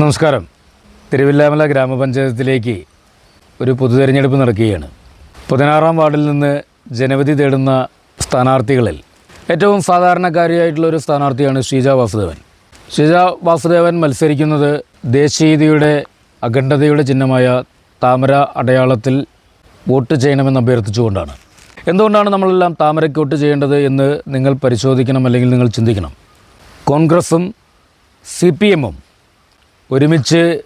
നമസ്കാരം. തിരുവില്ലാമല ഗ്രാമപഞ്ചായത്തിലേക്ക് ഒരു പൊതുതെരഞ്ഞെടുപ്പ് നടക്കുകയാണ്. പതിനാറാം വാർഡിൽ നിന്ന് ജനവിധി തേടുന്ന സ്ഥാനാർത്ഥികളിൽ ഏറ്റവും സാധാരണക്കാരിയായിട്ടുള്ള ഒരു സ്ഥാനാർത്ഥിയാണ് ഷീജ വാസുദേവൻ. ഷീജ വാസുദേവൻ മത്സരിക്കുന്നത് ദേശീയതയുടെ അഖണ്ഡതയുടെ ചിഹ്നമായ താമര അടയാളത്തിൽ വോട്ട് ചെയ്യണമെന്ന് അഭ്യർത്ഥിച്ചുകൊണ്ടാണ്. എന്തുകൊണ്ടാണ് നമ്മളെല്ലാം താമരയ്ക്ക് വോട്ട് ചെയ്യേണ്ടത് എന്ന് നിങ്ങൾ പരിശോധിക്കണം അല്ലെങ്കിൽ നിങ്ങൾ ചിന്തിക്കണം. കോൺഗ്രസും സി പി എമ്മും ഒരുമിച്ച്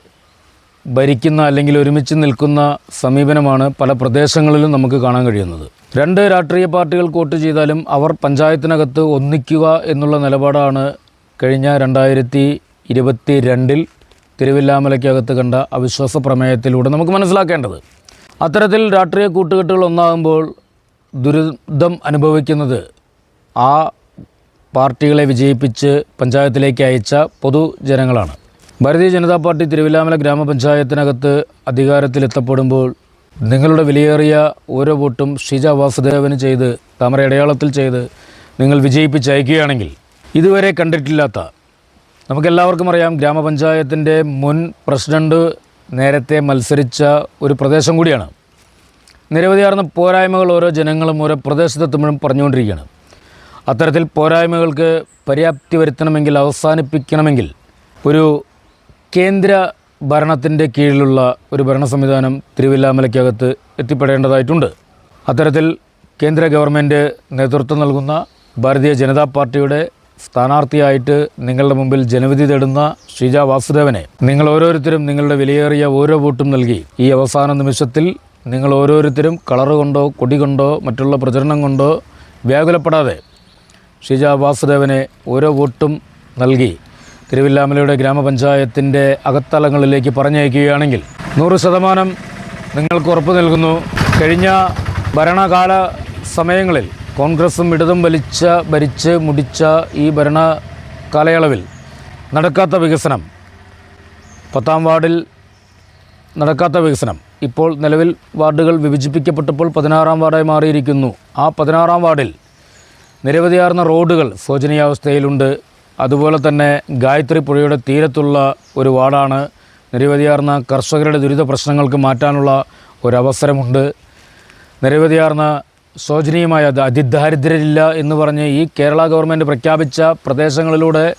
ഭരിക്കുന്ന അല്ലെങ്കിൽ ഒരുമിച്ച് നിൽക്കുന്ന സമീപനമാണ് പല പ്രദേശങ്ങളിലും നമുക്ക് കാണാൻ കഴിയുന്നത്. രണ്ട് രാഷ്ട്രീയ പാർട്ടികൾക്ക് വോട്ട് ചെയ്താലും അവർ പഞ്ചായത്തിനകത്ത് ഒന്നിക്കുക എന്നുള്ള നിലപാടാണ് കഴിഞ്ഞ രണ്ടായിരത്തി ഇരുപത്തി രണ്ടിൽ തിരുവില്ലാമലയ്ക്കകത്ത് കണ്ട അവിശ്വാസ പ്രമേയത്തിലൂടെ നമുക്ക് മനസ്സിലാക്കേണ്ടത്. അത്തരത്തിൽ രാഷ്ട്രീയ കൂട്ടുകെട്ടുകൾ ഒന്നാകുമ്പോൾ ദുരിതം അനുഭവിക്കുന്നത് ആ പാർട്ടികളെ വിജയിപ്പിച്ച് പഞ്ചായത്തിലേക്ക് അയച്ച പൊതുജനങ്ങളാണ്. ഭാരതീയ ജനതാ പാർട്ടി തിരുവില്ലാമല ഗ്രാമപഞ്ചായത്തിനകത്ത് അധികാരത്തിലെത്തപ്പെടുമ്പോൾ നിങ്ങളുടെ വിലയേറിയ ഓരോ വോട്ടും ഷിജ വാസുദേവന് ചെയ്ത് താമര അടയാളത്തിൽ ചെയ്ത് നിങ്ങൾ വിജയിപ്പിച്ചയക്കുകയാണെങ്കിൽ ഇതുവരെ കണ്ടിട്ടില്ലാത്ത നമുക്കെല്ലാവർക്കും അറിയാം ഗ്രാമപഞ്ചായത്തിന്റെ മുൻ പ്രസിഡന്റ് നേരത്തെ മത്സരിച്ച ഒരു പ്രദേശം കൂടിയാണ്. നിരവധിയാർന്ന പോരായ്മകൾ ഓരോ ജനങ്ങളും ഓരോ പ്രദേശത്തെത്തുമ്പോഴും പറഞ്ഞുകൊണ്ടിരിക്കുകയാണ്. അത്തരത്തിൽ പോരായ്മകൾക്ക് പര്യാപ്തി വരുത്തണമെങ്കിൽ അവസാനിപ്പിക്കണമെങ്കിൽ ഒരു കേന്ദ്ര ഭരണത്തിന്റെ കീഴിലുള്ള ഒരു ഭരണ സംവിധാനം തിരുവില്ലാമലയ്ക്കകത്ത് എത്തിപ്പെടേണ്ടതായിട്ടുണ്ട്. അത്തരത്തിൽ കേന്ദ്ര ഗവൺമെന്റ് നേതൃത്വം നൽകുന്ന ഭാരതീയ ജനതാ പാർട്ടിയുടെ സ്ഥാനാർത്ഥിയായിട്ട് നിങ്ങളുടെ മുമ്പിൽ ജനവിധി തേടുന്ന ശ്രീജ വാസുദേവനെ നിങ്ങൾ ഓരോരുത്തരും നിങ്ങളുടെ വിലയേറിയ ഓരോ വോട്ടും നൽകി. ഈ അവസാന നിമിഷത്തിൽ നിങ്ങൾ ഓരോരുത്തരും കളറ് കൊണ്ടോ കൊടി കൊണ്ടോ മറ്റുള്ള പ്രചരണം കൊണ്ടോ വ്യാകുലപ്പെടാതെ ഷീജ വാസുദേവനെ ഓരോ വോട്ടും നൽകി. തിരുവില്ലാമലയുടെ ഗ്രാമപഞ്ചായത്തിന്റെ അകത്തളങ്ങളിലേക്ക് പറഞ്ഞയക്കുകയാണെങ്കിൽ നൂറ് ശതമാനം നിങ്ങൾക്ക് ഉറപ്പ് നൽകുന്നു. കഴിഞ്ഞ ഭരണകാല സമയങ്ങളിൽ കോൺഗ്രസും ഇടതും വലിച്ച ഭരിച്ച് മുടിച്ച ഈ ഭരണ കാലയളവിൽ നടക്കാത്ത വികസനം പത്താം വാർഡിൽ നടക്കാത്ത വികസനം ഇപ്പോൾ നിലവിൽ വാർഡുകൾ വിഭജിപ്പിക്കപ്പെട്ടപ്പോൾ പതിനാറാം വാർഡായി മാറിയിരിക്കുന്നു. ആ പതിനാറാം വാർഡിൽ നിരവധിയാർന്ന റോഡുകൾ ശോചനീയാവസ്ഥയിലുണ്ട്. അതുപോലെ തന്നെ ഗായത്രി പുഴയുടെ തീരത്തുള്ള ഒരു വാർഡാണ്. നിരവധിയാർന്ന കർഷകരുടെ ദുരിത പ്രശ്നങ്ങൾക്ക് മാറ്റാനുള്ള ഒരവസരമുണ്ട്. നിരവധിയാർന്ന ശോചനീയമായ അതിദാരിദ്ര്യമില്ല എന്ന് പറഞ്ഞ് ഈ കേരള ഗവൺമെന്റ് പ്രഖ്യാപിച്ച പ്രദേശങ്ങളിലൂടെ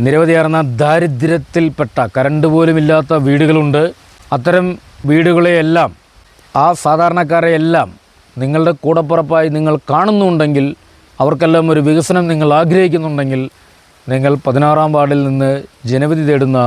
നിരവധിയാർന്ന ദാരിദ്ര്യത്തിൽപ്പെട്ട കരണ്ട് പോലുമില്ലാത്ത വീടുകളുണ്ട്. അത്തരം വീടുകളെയെല്ലാം ആ സാധാരണക്കാരെയെല്ലാം നിങ്ങളുടെ കൂടപ്പുറപ്പായി നിങ്ങൾ കാണുന്നുണ്ടെങ്കിൽ അവർക്കെല്ലാം ഒരു വികസനം നിങ്ങൾ ആഗ്രഹിക്കുന്നുണ്ടെങ്കിൽ നിങ്ങൾ പതിനാറാം വാർഡിൽ നിന്ന് ജനവിധി തേടുന്ന